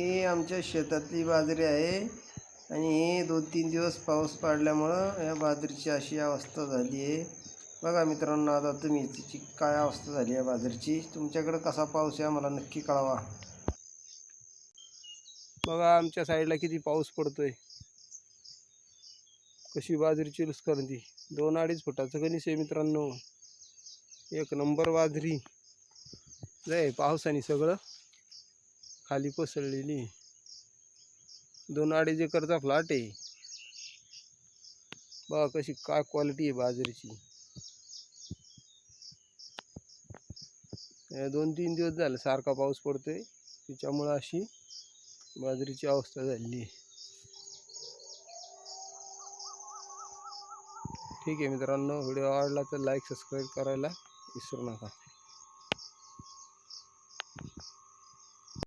हे आमच्या शेतातली बाजरी आहे. आणि हे दोन तीन दिवस पाऊस पडल्यामुळं या बाजरीची अशी अवस्था झाली आहे. बघा मित्रांनो आता तुम्ही तिची काय अवस्था झाली आहे बाजरीची? तुमच्याकडं कसा पाऊस आहे मला नक्की कळवा. बघा आमच्या साईडला किती पाऊस पडतोय. कशी बाजरीची ती दोन अडीच फुटाचं गणिस आहे मित्रांनो. एक नंबर बाजरी. लय पावसाने सगळं. खाली कोसळलेली दोन अडीच एकरचा फ्लॅट आहे. बघा कशी काय क्वालिटी आहे बाजरीची. दोन तीन दिवस झाले सारखा पाऊस पडतोय. त्याच्यामुळं अशी बाजरीची अवस्था झालेली आहे. ठीक आहे मित्रांनो व्हिडिओ आवडला तर लाईक सबस्क्राईब करायला विसरू नका.